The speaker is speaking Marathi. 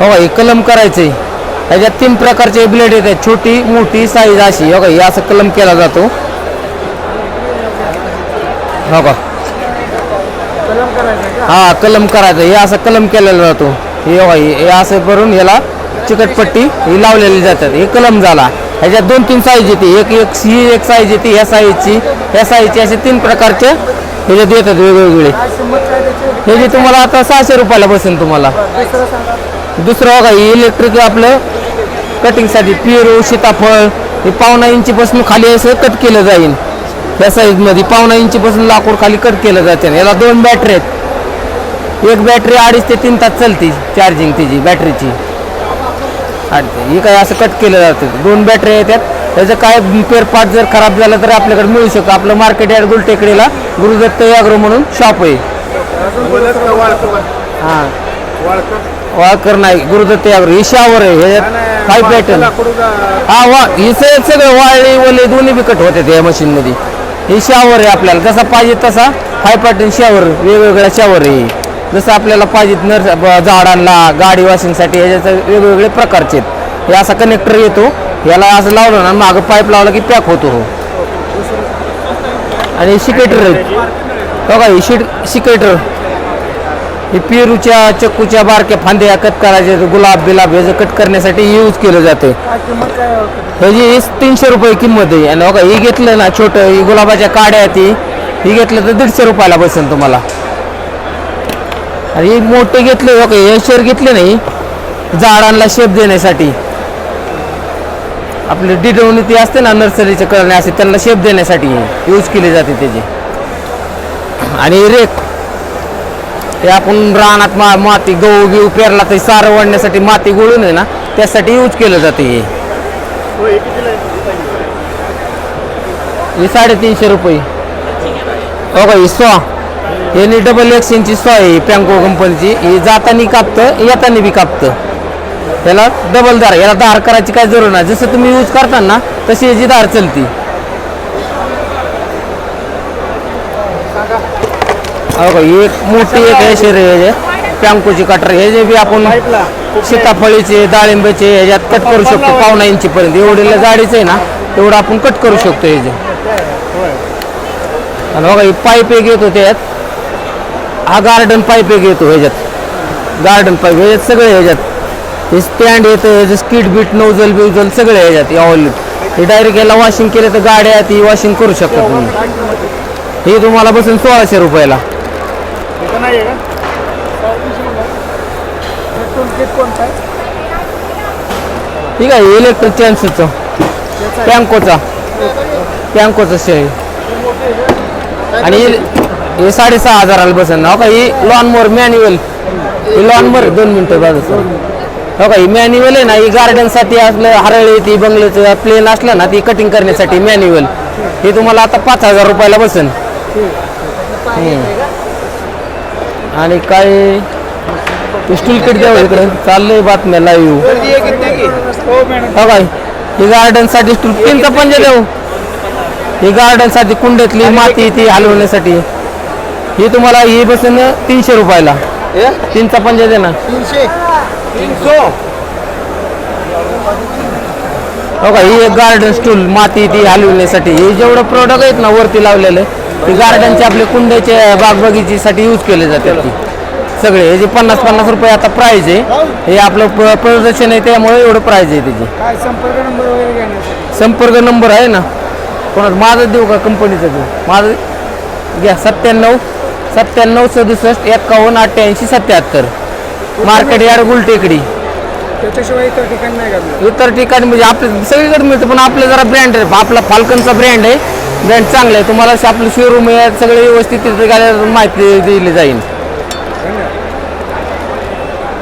हो हे कलम करायचंय. ह्याच्यात तीन प्रकारचे ब्लेड येतात छोटी मोठी साईज अशी. बघा हे असं कलम केला जातो. हो का हा कलम करायचं. हे असं कलम केलेला जातो. हे बघा, हे असं करून याला चिकटपट्टी ही लावलेली जातात. हे कलम झाला. ह्याच्यात दोन तीन साईज येते. एक एक ही एक साईज येते ह्या साईजची ह्या साईजची असे तीन प्रकारचे ह्याच्यात येतात वेगवेगळे. हे जे तुम्हाला आता सहाशे रुपयाला बसेल तुम्हाला. दुसरं बघा हे इलेक्ट्रिक आपलं कटिंगसाठी पेरू सीताफळ हे पावणा इंचीपासून खाली असं कट केलं जाईल या साईजमध्ये पावणा इंचीपासून लाकूड खाली कट केलं जाते. याला दोन बॅटरी आहेत. एक बॅटरी अडीच ते तीन तास चालते चार्जिंग तिची बॅटरीची ही काय असं कट केलं जातं. दोन बॅटरी येतात त्याचं काय पेअर पार्ट जर खराब झालं तर आपल्याकडे मिळू शकतो. आपलं मार्केट यार्ड गुलटेकडीला गुरुदत्त याग्रो म्हणून शॉप आहे. हां. वाळकर नाही गुरुदत्त याग्रो ही शावर आहे ह्याच्यात फाय पॅटर्न हा वा ही सगळं वाळली वले दोन्ही बी कट होते या मशीनमध्ये. ही शावर आहे आपल्याला जसा पाहिजे तसा फाय पॅटर्न शावर वेगवेगळ्या शावर आहे ही. जसं आपल्याला पाहिजे नर झाडांना गाडी वॉशिंगसाठी ह्याच्यात वेगवेगळे प्रकारचे आहेत. हे असा कनेक्टर येतो याला असं लावलं ना मागं पाईप लावला की पॅक होतो हो. आणि शिकेटर आहेत. बघा ही शिट शिकेटर. हे पेरूच्या चक्कूच्या बारक्या फांद्या कट करायचे गुलाब बिलाब ह्याचं कट करण्यासाठी यूज केलं जाते ह्याची तीनशे रुपये किंमत आहे. आणि बघा ही घेतलं ना छोटं ही गुलाबाच्या काड्या आहेत ही ही घेतलं तर दीडशे रुपयाला बसेल तुम्हाला. आणि मोठे घेतले बघा हे शेर घेतले नाही. झाडांना शेप देण्यासाठी. आपले डिडवणी ती असते ना नर्सरीचे करणे असे त्यांना शेप देण्यासाठी यूज केली जाते त्याची. आणि रेक ते आपण रानात मा माती गहू बिऊ पेरला तर सारं वाढण्यासाठी माती गोळून आहे ना त्यासाठी यूज केलं जाते हे. हे साडेतीनशे रुपये. हो का ही सॉ. यांनी डबल एक्सचेंजची सॉ आहे पॅन्को कंपनीची ही जातानी कापतं येतानी बी कापतं. त्याला डबल दार याला दार करायची काय जरूर नाही. जसं तुम्ही यूज करता ना तशी याची दार चलती. हो ही एक मोठी एक हे शेर आहे कटर हे जे बी आपण सीताफळीचे डाळिंबाचे ह्याच्यात कट करू शकतो. पावणा इंचीपर्यंत. एवढे जाडीचं आहे ना तेवढं आपण कट करू शकतो ह्याचे आणि बघा ही पाईप एक येतो त्यात. हा गार्डन पाईप एक येतो ह्याच्यात. गार्डन पाईप ह्याच्यात सगळे ह्याच्यात. हे स्टँड येतं ह्याचं स्कीट बीट नोजल बिवजल सगळे ह्याच्यात यावल हे डायरेक्ट याला वॉशिंग केलं तर गाड्या ती वॉशिंग करू शकता तुम्ही. हे तुम्हाला बसून सोळाशे रुपयाला. ठीक आहे इलेक्ट्रिक चॅन्सचं पॅन्कोचा पॅन्कोचा शेअर आणि हे- साडेसहा हजाराला बसेल ना. हो का ही लॉन मोर मॅन्युअल ही लॉन मोर दोन मिनटं सर. हो का ही मॅन्युअल आहे ना ही गार्डनसाठी असलं हरळी ती बंगल्याचं प्लेन असलं ना ती कटिंग करण्यासाठी मॅन्युअल हे तुम्हाला आता पाच हजार रुपयाला बसेल. आणि काय स्टील किट द्यावं इकडे? चाललंय बातम्या लाईव्ह हो काय ही गार्डनसाठी स्टूल तीनचा पंजा देऊ. ही गार्डनसाठी कुंड्यातली माती ती हलवण्यासाठी. ही तुम्हाला ही बसून तीनशे रुपयाला. तीनचा पंजा दे ना हो का ही एक गार्डन स्टूल माती ती हलवण्यासाठी. हे जेवढं प्रोडक्ट आहेत ना वरती लावलेले ते गार्डनचे आपले कुंड्याचे बाग बगीचीसाठी यूज केले जातात ती. सगळे. हे जे पन्नास पन्नास रुपये आता प्राईज आहे हे आपलं प- प्रदर्शन आहे त्यामुळे एवढं प्राईज आहे त्याची. काय संपर्क नंबर वगैरे घेण्यासाठी? संपर्क नंबर आहे ना. कोणाचा? माझं देऊ का कंपनीचं देऊ? माझं घ्या सत्त्याण्णव सत्त्याण्णव सदुसष्ट एक्कावन्न अठ्ठ्याऐंशी सत्याहत्तर मार्केट यार्ड गुलटेकडी. त्याच्याशिवाय इतर ठिकाणी नाही का इतर ठिकाणी म्हणजे आपलं सगळीकडे मिळतं पण आपलं जरा ब्रँड आहे. आपला फाल्कनचा ब्रँड आहे. ब्रँड चांगलं आहे. तुम्हाला आपलं शोरूम आहे सगळे व्यवस्थित गेल्यावर माहिती दिली जाईल. हो धन्यवाद